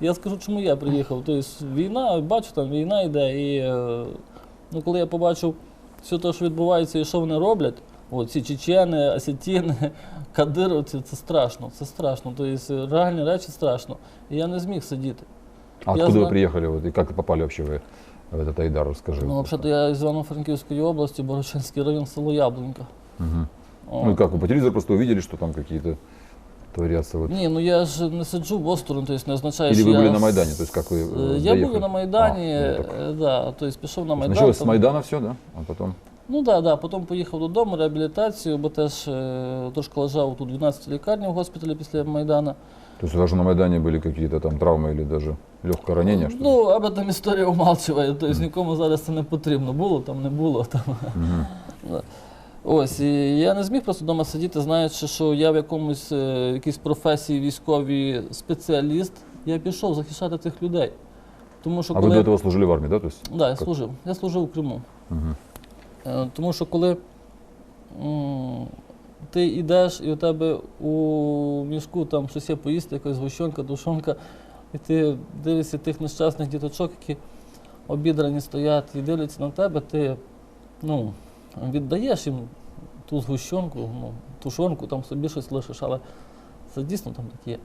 Я скажу, чому я приїхав. Тобто війна, бачу, там війна йде, і е, ну, коли я побачив все те, що відбувається і що вони роблять, от, ці чечени, осетіни, кадировці, це страшно, це страшно. Тобто реальні речі страшно. І я не зміг сидіти. А Я откуда вы знаю. приехали вот, и как попали вообще вы в этот Айдар, расскажи. Ну, взагалі, я із Івано-Франківської області, Борочинський район, село Яблунька. Мгм. О. Ну и как, вы по телевизору просто увидели, что там какие-то творятся вот? Ні, ну я ж не сиджу в осторонь, тобто не означає, Или що вы я были на з- Майдане, то есть как вы Е, э, Я був доехали? на Майдані, А, ну, так. е, да, тобто пішов на Майдан. Началось с там- Майдана все, да? А потом? Ну так, да, потім поїхав додому, реабілітацію, бо теж е, трошки лежав тут 12 лікарні в госпіталі після Майдана. То есть даже на Майдане были какие-то там травмы или даже легкое ранение? что ли? Ну, аби там історія умалчує, тобто нікому зараз це не потрібно. Було там, не було там. Мгм. Да. Ось, і я не зміг просто вдома сидіти, знаючи, що я в якомусь е, якійсь професії військовій спеціаліст, я пішов захищати цих людей. Тому що А вы коли... до этого служили в армии, да? То есть? Да, я служив. Я служив у Криму. Мгм. Е, Тому що коли м, ти йдеш і у тебе у мішку там щось є поїсти, якась гущонка, душонка, і ти дивишся тих нещасних діточок, які обідрані стоять і дивляться на тебе, ти ну, віддаєш їм ту згущенку, ну, тушонку, там собі щось лишиш, але це дійсно там так.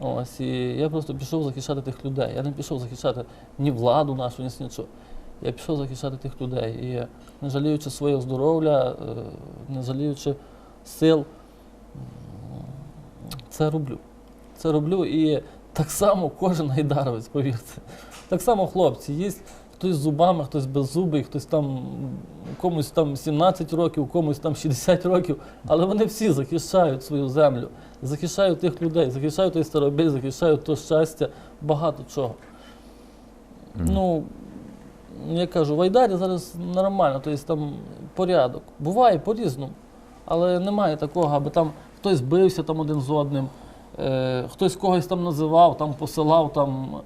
Ось, і я просто пішов захищати тих людей. Я не пішов захищати ні владу нашу, ні нічого. Я пішов захищати тих людей. І не жаліючи своє здоров'я, е, не жаліючи сил, це роблю. Це роблю і так само кожен гайдаровець, повірте. Так само хлопці, є хтось з зубами, хтось без зуби, хтось там комусь там 17 років, комусь там 60 років, але вони всі захищають свою землю, захищають тих людей, захищають той старобіль, захищають то щастя, багато чого. Мгм. Ну, я кажу, в Айдарі зараз нормально, тобто там порядок. Буває по-різному, але немає такого, аби там хтось бився там один з одним, е, хтось когось там називав, там посилав там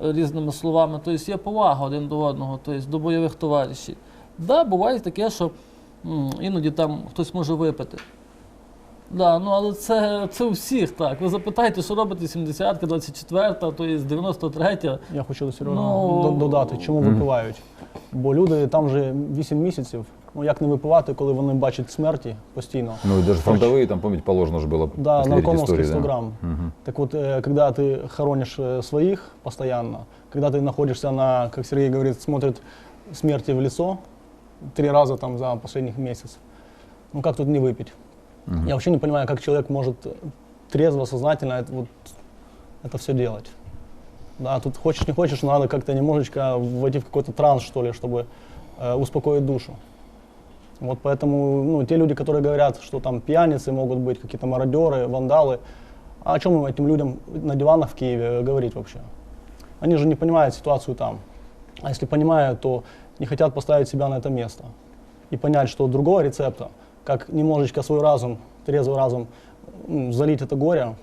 різними словами. Тобто є повага один до одного, тобто до бойових товаришів. Да, буває таке, що іноді там хтось може випити. Да, ну але це, це у всіх так. Ви запитайте, що робите 70-ка, 24-та, тобто 93-я. Я хочу Сережа Ну, додати, чому випивають. Бо люди там же 8 місяців. Ну як не випивати, коли вони бачать смерті постійно. Ну и даже фронтовые, там, помните, положено же было Да, после этих наркомовских историй, 100 да. грамм. Мгм. Так вот, э, когда ты хоронишь э, своих постоянно, когда ты находишься на, как Сергей говорит, смотрит смерти в лицо три раза там за последних месяц, ну как тут не выпить? Мгм. Я вообще не понимаю, как человек может э, трезво, сознательно это, вот, это все делать. Да, тут хочешь не хочешь, надо как-то немножечко войти в какой-то транс, что ли, чтобы э, успокоить душу. Вот поэтому ну, те люди, которые говорят, что там пьяницы могут быть, какие-то мародеры, вандалы, а о чем им этим людям на диванах в Киеве э, говорить вообще? Они же не понимают ситуацию там. А если понимают, то не хотят поставить себя на это место. И понять, что другого рецепта, как немножечко свой разум, трезвый разум, залить это горе,